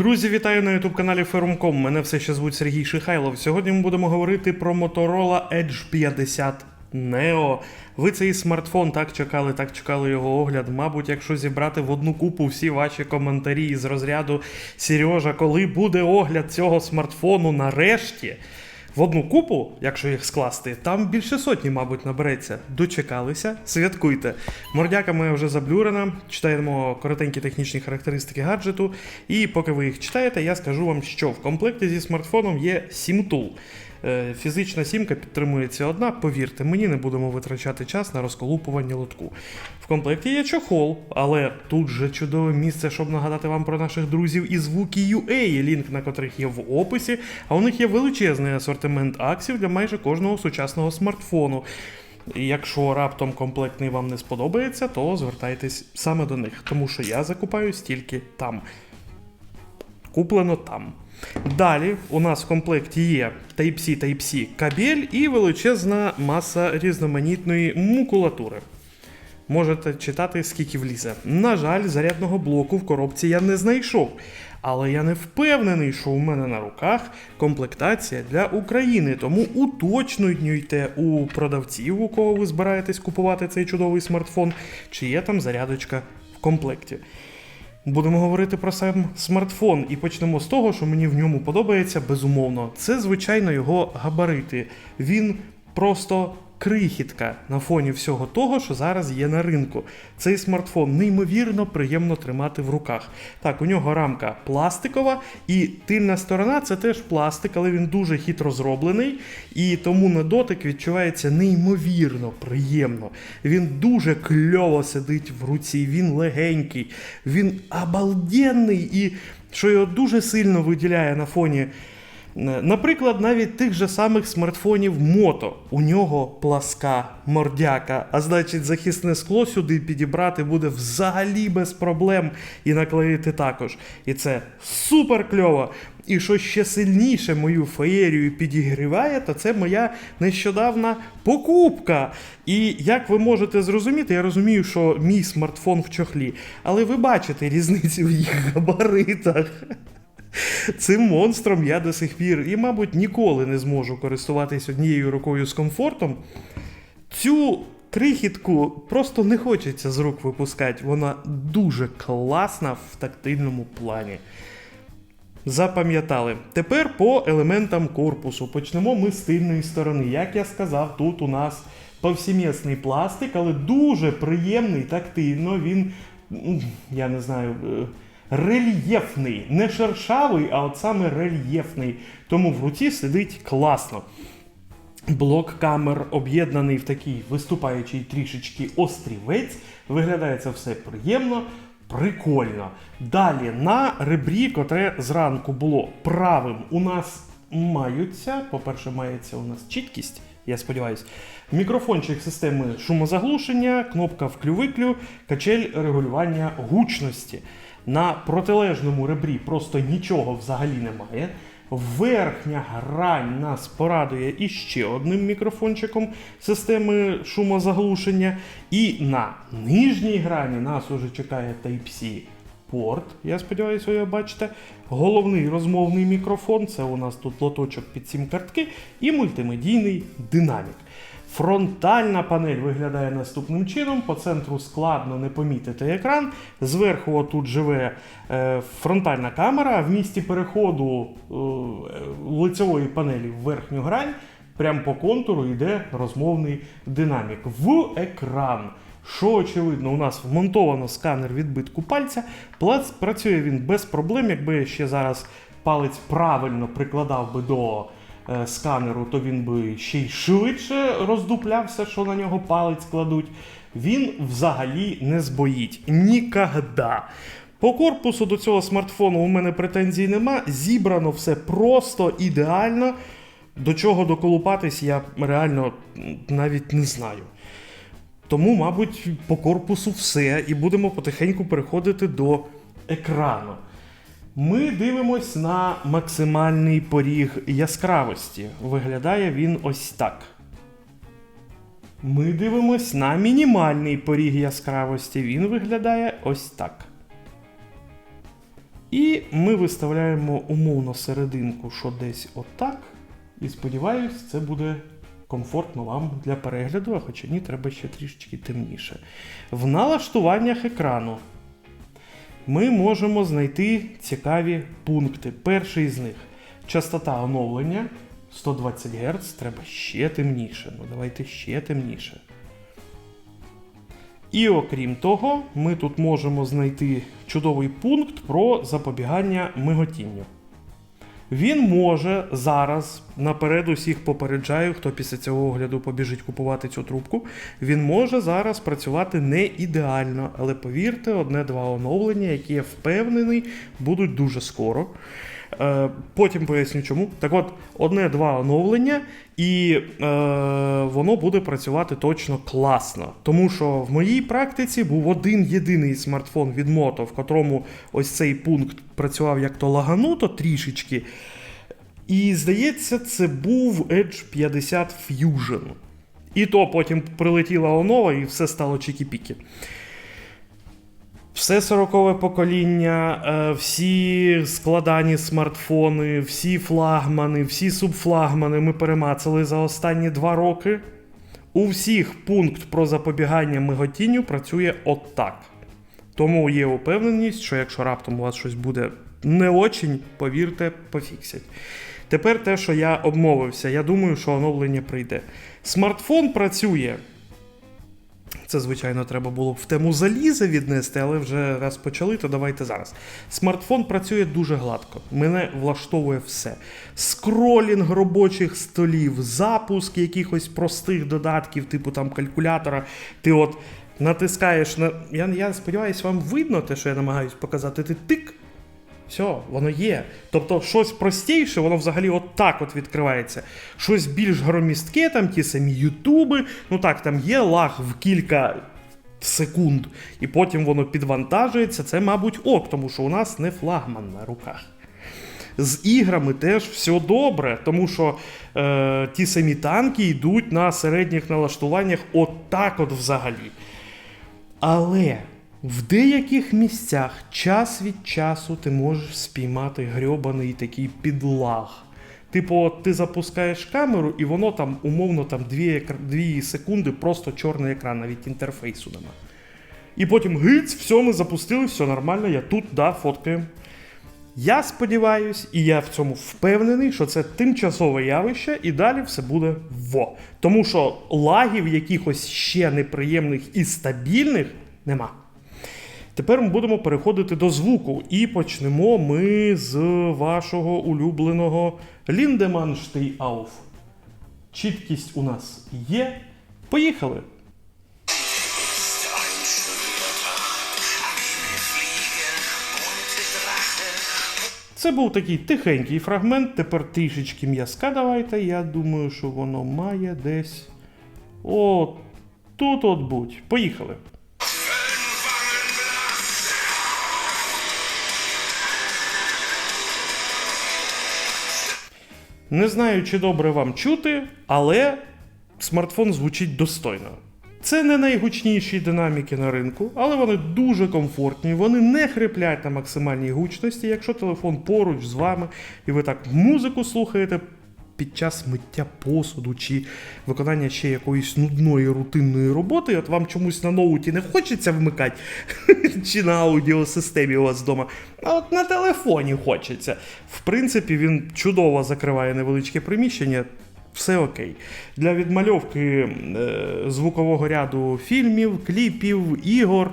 Друзі, вітаю на youtube каналі Ferumcom. Мене все ще звуть Сергій Шихайлов. Сьогодні ми будемо говорити про Motorola Edge 50 Neo. Ви цей смартфон так чекали, так чекали його огляд. Мабуть, якщо зібрати в одну купу всі ваші коментарі із розряду Сережа, коли буде огляд цього смартфону нарешті. В одну купу, якщо їх скласти, там більше сотні, мабуть, набереться. Дочекалися, святкуйте. Мордяка моя вже заблюрена. Читаємо коротенькі технічні характеристики гаджету. І поки ви їх читаєте, я скажу вам, що в комплекті зі смартфоном є SIM-Tool. Е, Фізична сімка підтримується одна, повірте, мені не будемо витрачати час на розколупування лотку. В комплекті є чохол, але тут же чудове місце, щоб нагадати вам про наших друзів із Wookie.ua, лінк на котрих є в описі, а у них є величезний асортимент аксів для майже кожного сучасного смартфону. Якщо раптом комплектний вам не сподобається, то звертайтесь саме до них, тому що я закупаюсь тільки там. Куплено там. Далі у нас в комплекті є Type-C, Type-C кабель і величезна маса різноманітної макулатури. Можете читати, скільки влізе. На жаль, зарядного блоку в коробці я не знайшов. Але я не впевнений, що у мене на руках комплектація для України. Тому уточнюйте у продавців, у кого ви збираєтесь купувати цей чудовий смартфон, чи є там зарядочка в комплекті. Будемо говорити про сам смартфон і почнемо з того, що мені в ньому подобається безумовно. Це, звичайно, його габарити. Він просто крихітка на фоні всього того, що зараз є на ринку. Цей смартфон неймовірно приємно тримати в руках. Так, у нього рамка пластикова, і тильна сторона це теж пластик, але він дуже хитро зроблений, і тому на дотик відчувається неймовірно приємно. Він дуже кльово сидить в руці, він легенький, він обалденний і що його дуже сильно виділяє на фоні. Е, Наприклад, навіть тих же самих смартфонів Moto. У нього пласка мордяка, а значить, захисне скло сюди підібрати буде взагалі без проблем і наклеїти також. І це супер кльово. І що ще сильніше мою феєрію підігріває, то це моя нещодавна покупка. І як ви можете зрозуміти, я розумію, що мій смартфон в чохлі, але ви бачите різницю в їх габаритах. Цим монстром я до сих пір і, мабуть, ніколи не зможу користуватись однією рукою з комфортом. Цю крихітку просто не хочеться з рук випускати. Вона дуже класна в тактильному плані. Запам'ятали. Тепер по елементам корпусу. Почнемо ми з тильної сторони. Як я сказав, тут у нас повсімісний пластик, але дуже приємний тактильно. Він, я не знаю, е, рельєфний. Не шершавий, а от саме рельєфний. Тому в руці сидить класно. Блок камер об'єднаний в такий виступаючий трішечки острівець. Виглядає це все приємно, прикольно. Далі на ребрі, котре зранку було правим, у нас маються. По-перше, мається у нас чіткість. Я сподіваюся, мікрофончик системи шумозаглушення, кнопка вклю-виклю, качель регулювання гучності. На протилежному ребрі просто нічого взагалі немає. Верхня грань нас порадує іще одним мікрофончиком системи шумозаглушення. І на нижній грані нас уже чекає Type-C порт. Я сподіваюся, ви його бачите. Головний розмовний мікрофон це у нас тут лоточок під сім картки, і мультимедійний динамік. Фронтальна панель виглядає наступним чином. По центру складно не помітити екран. Зверху отут живе е, фронтальна камера. В місті переходу е, лицевої панелі в верхню грань. Прямо по контуру йде розмовний динамік. В екран. Що очевидно, у нас вмонтовано сканер відбитку пальця. Плац працює він без проблем. Якби я ще зараз палець правильно прикладав би до сканеру, то він би ще й швидше роздуплявся, що на нього палець кладуть. Він взагалі не збоїть. Нікогда. По корпусу до цього смартфону у мене претензій нема. Зібрано все просто ідеально. До чого доколупатись, я реально навіть не знаю. Тому, мабуть, по корпусу все, і будемо потихеньку переходити до екрану. Ми дивимось на максимальний поріг яскравості. Виглядає він ось так. Ми дивимось на мінімальний поріг яскравості. Він виглядає ось так. І ми виставляємо умовно серединку, що десь отак. І сподіваюсь, це буде комфортно вам для перегляду, а хоча ні, треба ще трішечки темніше. В налаштуваннях екрану ми можемо знайти цікаві пункти. Перший з них частота оновлення 120 Гц, треба ще темніше. Ну давайте ще темніше. І окрім того, ми тут можемо знайти чудовий пункт про запобігання миготінню. Він може зараз, наперед усіх попереджаю, хто після цього огляду побіжить купувати цю трубку. Він може зараз працювати не ідеально, але повірте, одне-два оновлення, які я впевнений, будуть дуже скоро. Е, Потім поясню чому. Так от, одне-два оновлення, і е, воно буде працювати точно класно. Тому що в моїй практиці був один єдиний смартфон від Moto, в котрому ось цей пункт працював як то лагануто трішечки. І здається, це був Edge 50 Fusion. І то потім прилетіла онова, і все стало чікі-пікі. Все сорокове покоління, е, всі складані смартфони, всі флагмани, всі субфлагмани ми перемацали за останні два роки. У всіх пункт про запобігання миготінню працює отак. Тому є упевненість, що якщо раптом у вас щось буде не очень, повірте, пофіксять. Тепер те, що я обмовився, я думаю, що оновлення прийде. Смартфон працює. Це, звичайно, треба було б в тему заліза віднести, але вже раз почали, то давайте зараз. Смартфон працює дуже гладко. Мене влаштовує все. Скролінг робочих столів, запуск якихось простих додатків, типу там калькулятора. Ти от натискаєш на. Я, я сподіваюся, вам видно те, що я намагаюсь показати. Ти тик. Все, воно є. Тобто, щось простіше, воно взагалі от так от відкривається. Щось більш громістке, там ті самі Ютуби. Ну так, там є лаг в кілька секунд, і потім воно підвантажується. Це, мабуть, ок, тому що у нас не флагман на руках. З іграми теж все добре, тому що е, ті самі танки йдуть на середніх налаштуваннях отак от взагалі. Але в деяких місцях час від часу ти можеш спіймати грьобаний такий підлаг. Типу, ти запускаєш камеру, і воно там умовно там 2, секунди просто чорний екран, навіть інтерфейсу нема. І потім гиць, все, ми запустили, все нормально, я тут, да, фоткаємо. Я сподіваюсь, і я в цьому впевнений, що це тимчасове явище, і далі все буде во. Тому що лагів якихось ще неприємних і стабільних нема. Тепер ми будемо переходити до звуку, і почнемо ми з вашого улюбленого Auf. Чіткість у нас є. Поїхали! Це був такий тихенький фрагмент, тепер трішечки м'язка давайте. Я думаю, що воно має десь. О, тут от будь. Поїхали. Не знаю, чи добре вам чути, але смартфон звучить достойно. Це не найгучніші динаміки на ринку, але вони дуже комфортні, вони не хриплять на максимальній гучності. Якщо телефон поруч з вами і ви так музику слухаєте під час миття посуду чи виконання ще якоїсь нудної рутинної роботи, от вам чомусь на ноуті не хочеться вмикати, чи на аудіосистемі у вас вдома, а от на телефоні хочеться. В принципі, він чудово закриває невеличке приміщення. Все окей. Для відмальовки е, звукового ряду фільмів, кліпів, ігор.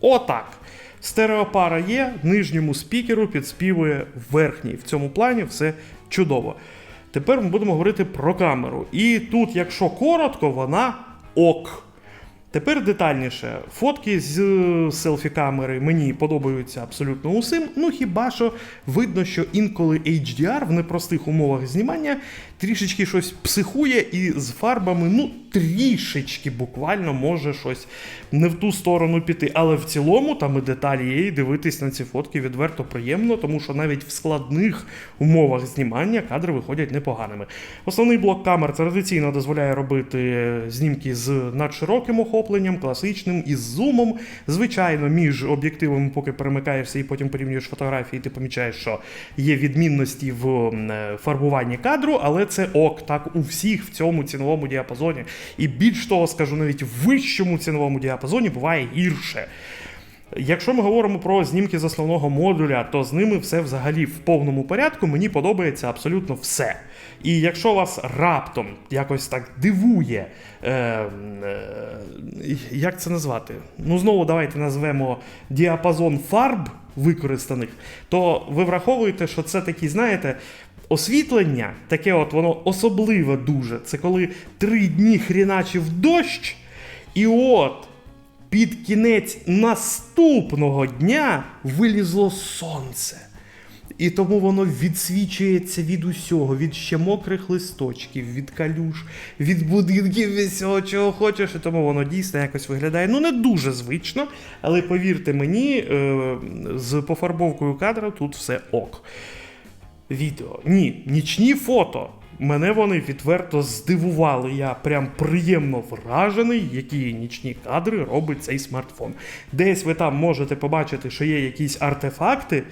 Отак. Стереопара є, нижньому спікеру підспівує верхній. В цьому плані все чудово. Тепер ми будемо говорити про камеру. І тут, якщо коротко, вона ок. Тепер детальніше. Фотки з селфі-камери мені подобаються абсолютно усім. Ну хіба що видно, що інколи HDR в непростих умовах знімання трішечки щось психує, і з фарбами, ну, трішечки буквально може щось не в ту сторону піти. Але в цілому там і деталі є, і дивитись на ці фотки відверто приємно, тому що навіть в складних умовах знімання кадри виходять непоганими. Основний блок камер традиційно дозволяє робити знімки з надшироким охопленням, класичним із зумом. Звичайно, між об'єктивами, поки перемикаєшся і потім порівнюєш фотографії, ти помічаєш, що є відмінності в е, фарбуванні кадру, але це ок, так у всіх в цьому ціновому діапазоні. І більш того, скажу, навіть в вищому ціновому діапазоні буває гірше. Якщо ми говоримо про знімки з основного модуля, то з ними все взагалі в повному порядку. Мені подобається абсолютно все. І якщо вас раптом якось так дивує, е, е, як це назвати? Ну, знову давайте назвемо діапазон фарб використаних, то ви враховуєте, що це такі, знаєте. Освітлення, таке от воно особливе дуже. Це коли три дні хріначив дощ, і от під кінець наступного дня вилізло сонце. І тому воно відсвічується від усього, від ще мокрих листочків, від калюш, від будинків, від всього, чого хочеш. І тому воно дійсно якось виглядає. Ну, не дуже звично, але повірте мені, е, з пофарбовкою кадра тут все ок. Відео. Ні, нічні фото. Мене вони відверто здивували. Я прям приємно вражений, які нічні кадри робить цей смартфон. Десь ви там можете побачити, що є якісь артефакти.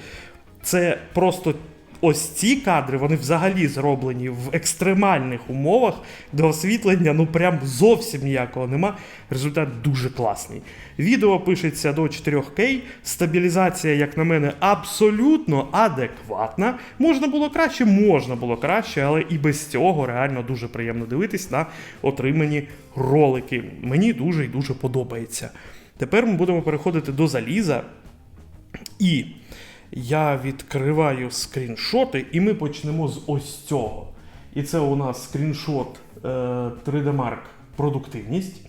Це просто ось ці кадри, вони взагалі зроблені в екстремальних умовах, де освітлення ну прям зовсім ніякого нема. Результат дуже класний. Відео пишеться до 4К, стабілізація, як на мене, абсолютно адекватна. Можна було краще, можна було краще, але і без цього реально дуже приємно дивитись на отримані ролики. Мені дуже і дуже подобається. Тепер ми будемо переходити до заліза. І я відкриваю скріншоти, і ми почнемо з ось цього. І це у нас скріншот е, 3D Mark продуктивність.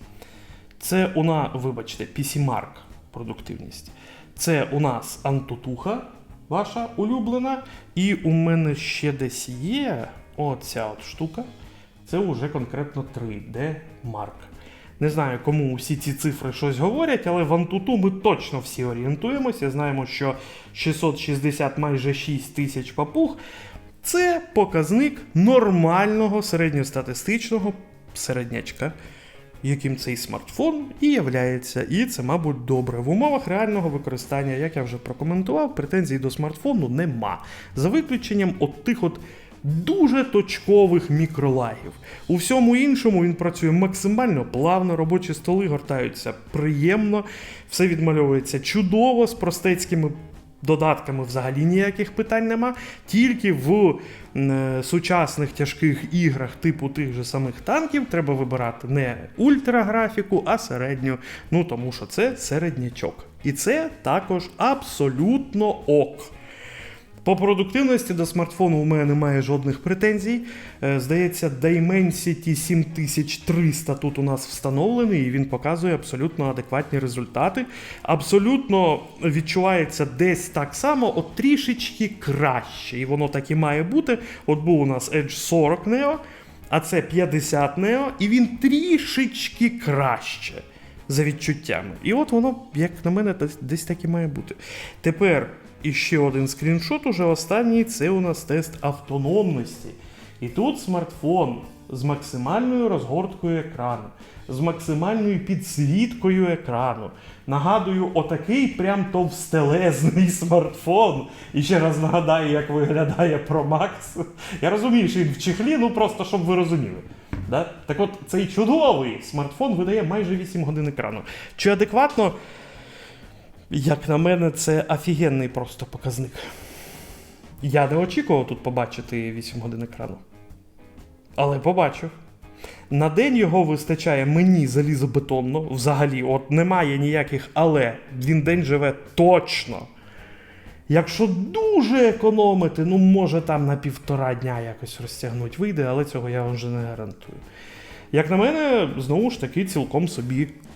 Це у нас, вибачте, PC Mark продуктивність. Це у нас Антутуха, ваша улюблена. І у мене ще десь є оця от штука. Це вже конкретно 3D Mark. Не знаю, кому всі ці цифри щось говорять, але в Антуту ми точно всі орієнтуємося. Знаємо, що 660 майже 6 тисяч папуг це показник нормального середньостатистичного середнячка, яким цей смартфон і являється. І це, мабуть, добре. В умовах реального використання, як я вже прокоментував, претензій до смартфону нема. За виключенням от тих от дуже точкових мікролагів. У всьому іншому він працює максимально плавно, робочі столи гортаються приємно, все відмальовується чудово з простецькими. Додатками взагалі ніяких питань нема. Тільки в е, сучасних тяжких іграх, типу тих же самих танків, треба вибирати не ультраграфіку, а середню. Ну тому що це середнячок. І це також абсолютно ок. По продуктивності до смартфону у мене немає жодних претензій. Е, Здається, Dimensity 7300 тут у нас встановлений, і він показує абсолютно адекватні результати. Абсолютно відчувається десь так само, от трішечки краще. І воно так і має бути. От був у нас Edge 40 Neo, а це 50 Neo, і він трішечки краще за відчуттями. І от воно, як на мене, десь, десь так і має бути. Тепер іще один скріншот, уже останній це у нас тест автономності. І тут смартфон з максимальною розгорткою екрану, з максимальною підсвіткою екрану. Нагадую, отакий прям товстелезний смартфон. І ще раз нагадаю, як виглядає Pro Max. Я розумію, що він в чехлі, ну просто щоб ви розуміли. Да? Так от цей чудовий смартфон видає майже 8 годин екрану. Чи адекватно? Як на мене, це офігенний просто показник. Я не очікував тут побачити 8 годин екрану. Але побачив. На день його вистачає мені залізобетонно. Взагалі, от немає ніяких але. Він день живе точно. Якщо дуже економити, ну може там на півтора дня якось розтягнуть вийде, але цього я вам вже не гарантую. Як на мене, знову ж таки, цілком собі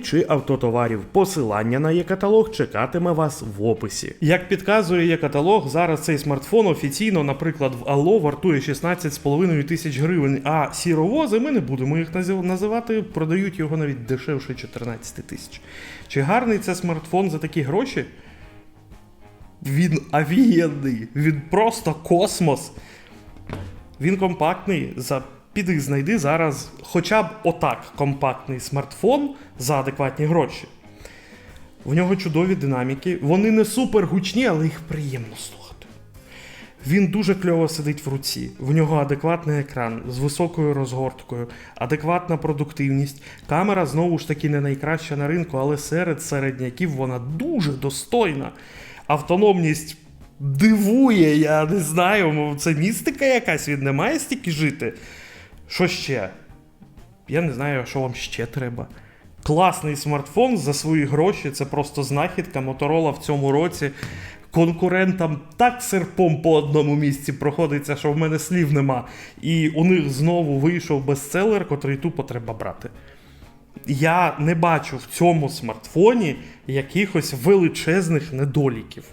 чи автотоварів. Посилання на є-каталог чекатиме вас в описі. Як підказує є-каталог, зараз цей смартфон офіційно, наприклад, в Алло вартує 16,5 тисяч гривень, а сіровози ми не будемо їх називати, продають його навіть дешевше 14 тисяч. Чи гарний це смартфон за такі гроші? Він офігенний, він просто космос. Він компактний. За піди знайди зараз хоча б отак компактний смартфон за адекватні гроші. В нього чудові динаміки. Вони не супер гучні, але їх приємно слухати. Він дуже кльово сидить в руці. В нього адекватний екран з високою розгорткою, адекватна продуктивність. Камера знову ж таки не найкраща на ринку, але серед середняків вона дуже достойна. Автономність дивує, я не знаю, це містика якась, він не має стільки жити. Що ще? Я не знаю, що вам ще треба. Класний смартфон за свої гроші, це просто знахідка. Motorola в цьому році конкурентам так серпом по одному місці проходиться, що в мене слів нема. І у них знову вийшов бестселер, котрий тупо треба брати. Я не бачу в цьому смартфоні якихось величезних недоліків.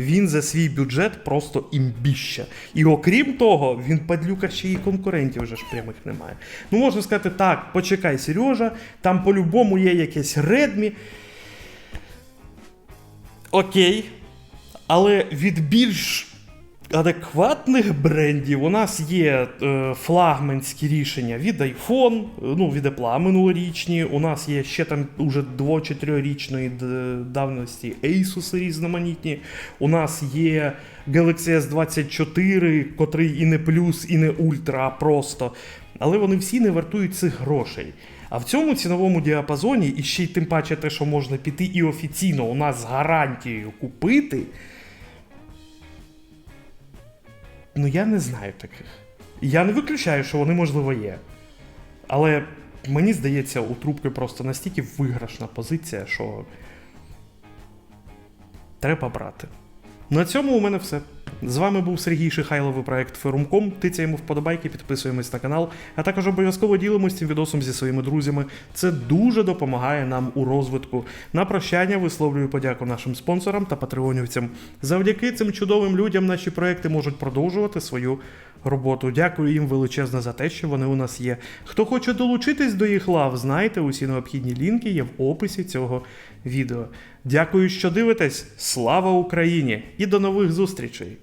Він за свій бюджет просто імбіща. І окрім того, він падлюка ще і конкурентів вже ж прямих немає. Ну, можна сказати, так, почекай, Сережа, там по-любому є якесь редмі. Окей. Але від більш адекватних брендів у нас є е, флагманські рішення від iPhone, ну, від Apple минулорічні. У нас є ще там уже 2 чи 3-річної давності Asus різноманітні. У нас є Galaxy S24, котрий і не плюс, і не ультра, а просто. Але вони всі не вартують цих грошей. А в цьому ціновому діапазоні, і ще й тим паче те, що можна піти і офіційно у нас з гарантією купити. Ну, я не знаю таких. Я не виключаю, що вони, можливо, є. Але мені здається, у трубки просто настільки виграшна позиція, що треба брати. На цьому у мене все. З вами був Сергій Шихайлов і проект Ферум.ком. Тицяємо вподобайки, підписуємось на канал, а також обов'язково ділимось цим відосом зі своїми друзями. Це дуже допомагає нам у розвитку. На прощання висловлюю подяку нашим спонсорам та патреонівцям. Завдяки цим чудовим людям наші проекти можуть продовжувати свою роботу. Дякую їм величезно за те, що вони у нас є. Хто хоче долучитись до їх лав, знайте, усі необхідні лінки є в описі цього відео. Дякую, що дивитесь. Слава Україні! І до нових зустрічей!